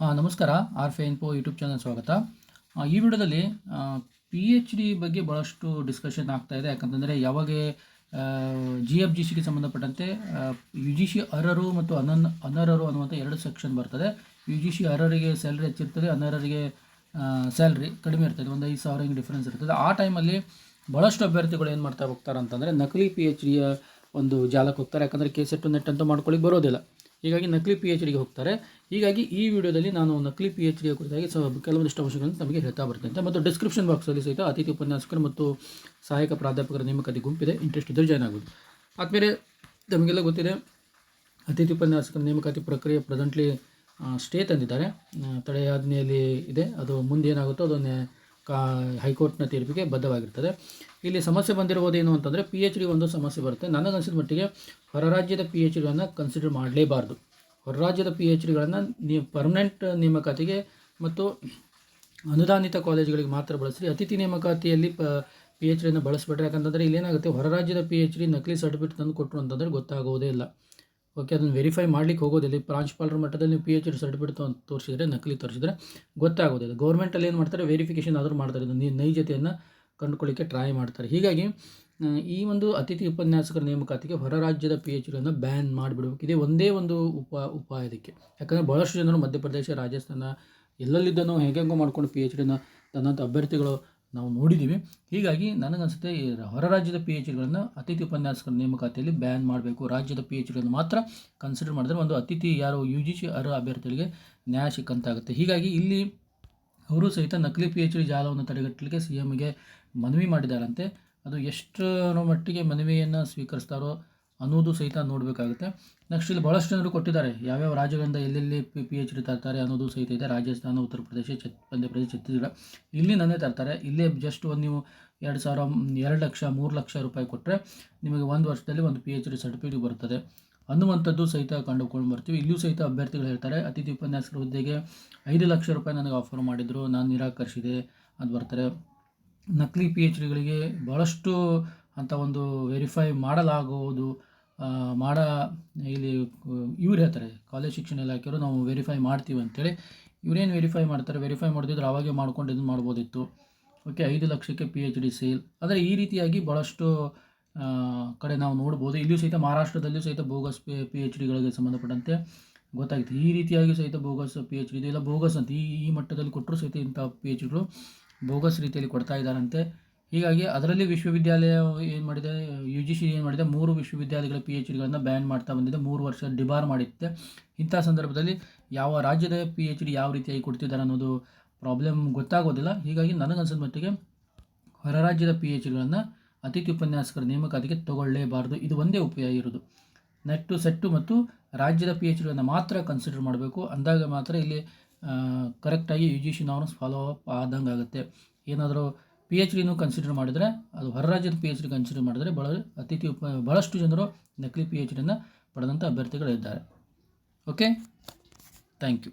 ನಮಸ್ಕಾರ ಆರ್ ಫೆ info YouTube channel ಸ್ವಾಗತ ಈ ವಿಡಿಯೋದಲ್ಲಿ ಪಿ ಎಚ್ ಡಿ ಬಗ್ಗೆ ಭಾಳಷ್ಟು ಡಿಸ್ಕಷನ್ ಆಗ್ತಾ ಇದೆ. ಯಾಕಂತಂದರೆ ಯಾವಾಗ ಜಿ ಎಫ್ ಜಿ ಸಿಗೆ ಸಂಬಂಧಪಟ್ಟಂತೆ ಯು ಜಿ ಸಿ ಅರ್ಹರು ಮತ್ತು ಅನನ್, ಅನರ್ಹರು ಅನ್ನುವಂಥ ಎರಡು ಸೆಕ್ಷನ್ ಬರ್ತದೆ. ಯು ಜಿ ಸಿ ಅರ್ಹರಿಗೆ ಸ್ಯಾಲ್ರಿ ಹೆಚ್ಚಿರ್ತದೆ, ಅನರ್ಹರಿಗೆ ಸ್ಯಾಲ್ರಿ ಕಡಿಮೆ ಇರ್ತದೆ. ಒಂದು ಐದು ಸಾವಿರ ಹಿಂಗೆ ಡಿಫ್ರೆನ್ಸ್ ಇರ್ತದೆ. ಆ ಟೈಮಲ್ಲಿ ಭಾಳಷ್ಟು ಅಭ್ಯರ್ಥಿಗಳು ಏನು ಮಾಡ್ತಾ ಹೋಗ್ತಾರೆ ಅಂತಂದರೆ ನಕಲಿ ಪಿ ಎಚ್ ಡಿಯ ಒಂದು ಜಾಲಕ್ಕೆ ಹೋಗ್ತಾರೆ. ಯಾಕಂದರೆ ಕೆ ಸೆಟ್ಟು ನೆಟ್ ಅಂತ ಮಾಡ್ಕೊಳ್ಳಿಕ್ಕೆ ಬರೋದಿಲ್ಲ. ಹೀಗಾಗಿ ನಕಲಿ ಪಿ ಎಚ್ ಡಿಗೆ ಹೋಗ್ತಾರೆ. ಹೀಗಾಗಿ ಈ ವಿಡಿಯೋದಲ್ಲಿ ನಾನು ನಕಲಿ ಪಿ ಎಚ್ ಡಿಯ ಕುರಿತಾಗಿ ಸ ಕೆಲವೊಂದಿಷ್ಟು ಅಂಶಗಳನ್ನು ನಮಗೆ ಹೇಳ್ತಾ ಬರ್ತೇನೆ. ಮತ್ತು ಡಿಸ್ಕ್ರಿಪ್ಷನ್ ಬಾಕ್ಸಲ್ಲಿ ಸಹಿತ ಅತಿಥಿ ಉಪನ್ಯಾಸಕರು ಮತ್ತು ಸಹಾಯಕ ಪ್ರಾಧ್ಯಾಪಕರ ನೇಮಕಾತಿ ಗುಂಪಿದೆ. ಇಂಟ್ರೆಸ್ಟ್ ಇದ್ದರೆ ಜಾಯ್ನ್ ಆಗೋದು ಆದಮೇಲೆ ನಮಗೆಲ್ಲ ಗೊತ್ತಿದೆ, ಅತಿಥಿ ಉಪನ್ಯಾಸಕರ ನೇಮಕಾತಿ ಪ್ರಕ್ರಿಯೆ ಪ್ರೆಸೆಂಟ್ಲಿ ಸ್ಟೇ ತಂದಿದ್ದಾರೆ. ತಡೆಯಾಜ್ಞೆಯಲ್ಲಿ ಇದೆ. ಅದು ಮುಂದೆ ಏನಾಗುತ್ತೋ ಅದನ್ನೇ ಕಾ, ಹೈಕೋರ್ಟ್ನ ತೀರ್ಪಿಗೆ ಬದ್ಧವಾಗಿರ್ತದೆ. ಇಲ್ಲಿ ಸಮಸ್ಯೆ ಬಂದಿರುವುದೇನು ಅಂತಂದರೆ ಪಿ ಎಚ್ ಡಿ ಒಂದು ಸಮಸ್ಯೆ ಬರುತ್ತೆ. ನನಗನ್ಸಿದ ಮಟ್ಟಿಗೆ ಹೊರ ರಾಜ್ಯದ ಪಿ ಎಚ್ ಡಿಗಳನ್ನು ಕನ್ಸಿಡರ್ ಮಾಡಲೇಬಾರ್ದು. ಹೊರ ರಾಜ್ಯದ ಪಿ ಎಚ್ ಡಿಗಳನ್ನು ನೀವು ಪರ್ಮನೆಂಟ್ ನೇಮಕಾತಿಗೆ ಮತ್ತು ಅನುದಾನಿತ ಕಾಲೇಜುಗಳಿಗೆ ಮಾತ್ರ ಬಳಸ್ರಿ. ಅತಿಥಿ ನೇಮಕಾತಿಯಲ್ಲಿ ಪ ಪಿ ಎಚ್ ಡಿಯನ್ನು ಬಳಸಿಬಿಟ್ರೆ ಯಾಕಂತಂದರೆ ಇಲ್ಲೇನಾಗುತ್ತೆ, ಹೊರ ರಾಜ್ಯದ ಪಿ ಎಚ್ ಡಿ ನಕಲಿ ಸರ್ಟಿಫಿಕೇಟ್ ತಂದು ಕೊಟ್ಟರು ಅಂತಂದರೆ ಗೊತ್ತಾಗೋದೇ ಇಲ್ಲ. ಓಕೆ, ಅದನ್ನು ವೆರಿಫೈ ಮಾಡ್ಲಿಕ್ಕೆ ಹೋಗೋದಿಲ್ಲ. ಪ್ರಾಂಶುಪಾಲರ ಮಟ್ಟದಲ್ಲಿ ನೀವು ಪಿ ಎಚ್ ಡಿ ಸರ್ಟಿಫಿಕೇಟ್ ಅಂತ ತೋರಿಸಿದ್ರೆ, ನಕಲಿ ತೋರಿಸಿದರೆ ಗೊತ್ತಾಗೋದಿಲ್ಲ. ಗೌರ್ಮೆಂಟಲ್ಲಿ ಏನು ಮಾಡ್ತಾರೆ ವೆರಿಫಿಕೇಷನ್ ಆದರೂ ಮಾಡ್ತಾರೆ. ಇದು ನಿ- ನೈಜತೆಯನ್ನು ಕಂಡುಕೊಳ್ಳಿಕ್ಕೆ ಟ್ರೈ ಮಾಡ್ತಾರೆ. ಹೀಗಾಗಿ ಈ ಒಂದು ಅತಿಥಿ ಉಪನ್ಯಾಸಕರ ನೇಮಕಾತಿಗೆ ಹೊರ ರಾಜ್ಯದ ಪಿ ಎಚ್ ಡಿಯನ್ನು ಬ್ಯಾನ್ ಮಾಡಿಬಿಡಬೇಕು. ಇದೇ ಒಂದೇ ಒಂದು ಉಪ, ಉಪಾಯ ಇದಕ್ಕೆ. ಯಾಕಂದರೆ ಭಾಳಷ್ಟು ಜನರು ಮಧ್ಯಪ್ರದೇಶ, ರಾಜಸ್ಥಾನ ಎಲ್ಲೆಲ್ಲಿದ್ದನೋ, ಹೇಗೆಂಗೋ ಮಾಡ್ಕೊಂಡು ಪಿ ಎಚ್ ಡಿನ ತನ್ನಂಥ ಅಭ್ಯರ್ಥಿಗಳು ನಾವು ನೋಡಿದ್ದೀವಿ. ಹೀಗಾಗಿ ನನಗನ್ಸುತ್ತೆ ಹೊರ ರಾಜ್ಯದ ಪಿ ಎಚ್ ಡಿಗಳನ್ನು ಅತಿಥಿ ಉಪನ್ಯಾಸಕರ ನೇಮಕಾತಿಯಲ್ಲಿ ಬ್ಯಾನ್ ಮಾಡಬೇಕು. ರಾಜ್ಯದ ಪಿ ಎಚ್ ಡಿಗಳನ್ನು ಮಾತ್ರ ಕನ್ಸಿಡರ್ ಮಾಡಿದ್ರೆ ಒಂದು ಅತಿಥಿ ಯಾರು ಯು ಜಿ ಸಿ ಅರ್ಹ ಅಭ್ಯರ್ಥಿಗಳಿಗೆ ನ್ಯಾಯ ಸಿಕ್ಕಂತಾಗುತ್ತೆ. ಹೀಗಾಗಿ ಇಲ್ಲಿ ಅವರು ಸಹಿತ ನಕಲಿ ಪಿ ಎಚ್ ಡಿ ಜಾಲವನ್ನು ತಡೆಗಟ್ಟಲಿಕ್ಕೆ ಸಿ ಎಮ್ಗೆ ಮನವಿ ಮಾಡಿದ್ದಾರಂತೆ. ಅದು ಎಷ್ಟರ ಮಟ್ಟಿಗೆ ಮನವಿಯನ್ನು ಸ್ವೀಕರಿಸ್ತಾರೋ ಅನ್ನೋದು ಸಹಿತ ನೋಡಬೇಕಾಗುತ್ತೆ. ನೆಕ್ಸ್ಟ್ ಇಲ್ಲಿ ಭಾಳಷ್ಟು ಜನರು ಕೊಟ್ಟಿದ್ದಾರೆ. ಯಾವ್ಯಾವ ರಾಜ್ಯಗಳಿಂದ ಎಲ್ಲೆಲ್ಲಿ ಪಿ ಪಿ ಎಚ್ ಡಿ ತರ್ತಾರೆ ಅನ್ನೋದು ಸಹಿತ ಇದೆ. ರಾಜಸ್ಥಾನ, ಉತ್ತರ ಪ್ರದೇಶ, ಛತ್ ಮಧ್ಯಪ್ರದೇಶ ಛತ್ತೀಸ್ಗಢ. ಇಲ್ಲಿ ನನ್ನೇ ತರ್ತಾರೆ. ಇಲ್ಲೇ ಜಸ್ಟ್ ಒಂದು ನೀವು ಎರಡು ಸಾವಿರ, ಎರಡು ಲಕ್ಷ, ಮೂರು ಲಕ್ಷ ರೂಪಾಯಿ ಕೊಟ್ಟರೆ ನಿಮಗೆ ಒಂದು ವರ್ಷದಲ್ಲಿ ಒಂದು ಪಿ ಎಚ್ ಡಿ ಸರ್ಟಿಫಿಕೇಟ್ ಬರ್ತದೆ ಅನ್ನುವಂಥದ್ದು ಸಹಿತ ಕಂಡುಕೊಂಡು ಬರ್ತೀವಿ. ಇಲ್ಲಿಯೂ ಸಹಿತ ಅಭ್ಯರ್ಥಿಗಳು ಹೇಳ್ತಾರೆ, ಅತಿಥಿ ಉಪನ್ಯಾಸಕರ ಹುದ್ದೆಗೆ ಐದು ಲಕ್ಷ ರೂಪಾಯಿ ನನಗೆ ಆಫರ್ ಮಾಡಿದರು. ನಾನು ನಿರಾಕರಿಸಿದೆ. ಅಂತ ಬರ್ತಾರೆ. ನಕಲಿ ಪಿ ಎಚ್ ಡಿಗಳಿಗೆ ಭಾಳಷ್ಟು ಅಂತ ಒಂದು ವೆರಿಫೈ ಮಾಡಲಾಗುವುದು. ಮಾಡ, ಇಲ್ಲಿ, ಇವ್ರು ಹೇಳ್ತಾರೆ, ಕಾಲೇಜ್ ಶಿಕ್ಷಣ ಇಲಾಖೆಯವರು ನಾವು ವೆರಿಫೈ ಮಾಡ್ತೀವಿ ಅಂತೇಳಿ. ಇವರೇನು ವೆರಿಫೈ ಮಾಡ್ತಾರೆ? ವೆರಿಫೈ ಮಾಡಿದ್ರೆ ಅವಾಗೇ ಮಾಡ್ಕೊಂಡು ಇದನ್ನು ಮಾಡ್ಬೋದಿತ್ತು. ಓಕೆ ಐದು ಲಕ್ಷಕ್ಕೆ ಪಿ ಎಚ್ ಡಿ ಸೇಲ್ ಆದರೆ ಈ ರೀತಿಯಾಗಿ ಭಾಳಷ್ಟು ಕಡೆ ನಾವು ನೋಡ್ಬೋದು. ಇಲ್ಲಿಯೂ ಸಹಿತ ಮಹಾರಾಷ್ಟ್ರದಲ್ಲಿಯೂ ಸಹಿತ ಬೋಗಸ್ ಪಿ ಪಿ ಎಚ್ ಡಿಗಳಿಗೆ ಸಂಬಂಧಪಟ್ಟಂತೆ ಗೊತ್ತಾಗುತ್ತೆ ಈ ರೀತಿಯಾಗಿ ಸಹಿತ ಬೋಗಸ್ ಪಿ ಎಚ್ ಡಿ ಇದೆಲ್ಲ ಬೋಗಸ್ ಅಂತ, ಈ ಈ ಮಟ್ಟದಲ್ಲಿ ಕೊಟ್ಟರು ಸಹಿತ ಇಂಥ ಪಿ ಎಚ್ ಡಿಗಳು ಬೋಗಸ್ ರೀತಿಯಲ್ಲಿ ಕೊಡ್ತಾ ಇದ್ದಾರಂತೆ. ಹೀಗಾಗಿ ಅದರಲ್ಲಿ ವಿಶ್ವವಿದ್ಯಾಲಯ ಏನು ಮಾಡಿದೆ ಯು ಜಿ ಸಿ ಏನು ಮಾಡಿದೆ, ಮೂರು ವಿಶ್ವವಿದ್ಯಾಲಯಗಳ ಪಿ ಎಚ್ ಡಿಗಳನ್ನು ಬ್ಯಾನ್ ಮಾಡ್ತಾ ಬಂದಿದೆ, ಮೂರು ವರ್ಷ ಡಿಬಾರ್ ಮಾಡಿತ್ತೆ. ಇಂಥ ಸಂದರ್ಭದಲ್ಲಿ ಯಾವ ರಾಜ್ಯದ ಪಿ ಎಚ್ ಡಿ ಯಾವ ರೀತಿಯಾಗಿ ಕೊಡ್ತಿದ್ದಾರೆ ಅನ್ನೋದು ಪ್ರಾಬ್ಲಮ್ ಗೊತ್ತಾಗೋದಿಲ್ಲ. ಹೀಗಾಗಿ ನನಗನ್ಸಿದ ಮಟ್ಟಿಗೆ ಹೊರ ರಾಜ್ಯದ ಪಿ ಎಚ್ ಡಿಗಳನ್ನು ಅತಿಥಿ ಉಪನ್ಯಾಸಕರ ನೇಮಕಾತಿಗೆ ತಗೊಳ್ಳೇಬಾರ್ದು. ಇದು ಒಂದೇ ಉಪಾಯ ಇರೋದು. ನೆಟ್ಟು ಸೆಟ್ಟು ಮತ್ತು ರಾಜ್ಯದ ಪಿ ಎಚ್ ಡಿಗಳನ್ನು ಮಾತ್ರ ಕನ್ಸಿಡರ್ ಮಾಡಬೇಕು. ಅಂದಾಗ ಮಾತ್ರ ಇಲ್ಲಿ ಕರೆಕ್ಟಾಗಿ ಯು ಜಿ ಸಿ ನಾವು ಫಾಲೋ ಅಪ್ ಆದಂಗಾಗುತ್ತೆ. ಏನಾದರೂ ಪಿ ಎಚ್ ಡಿನೂ ಕನ್ಸಿಡರ್ ಮಾಡಿದರೆ, ಅದು ಹೊರ ರಾಜ್ಯದ ಪಿ ಎಚ್ ಡಿ ಕನ್ಸಿಡರ್ ಮಾಡಿದರೆ ಬಹಳ ಅತಿಥಿ ಉಪ ಭಾಳಷ್ಟು ಜನರು ನಕಲಿ ಪಿ ಎಚ್ ಡಿಯನ್ನು ಪಡೆದಂಥ ಅಭ್ಯರ್ಥಿಗಳಿದ್ದಾರೆ. Okay thank you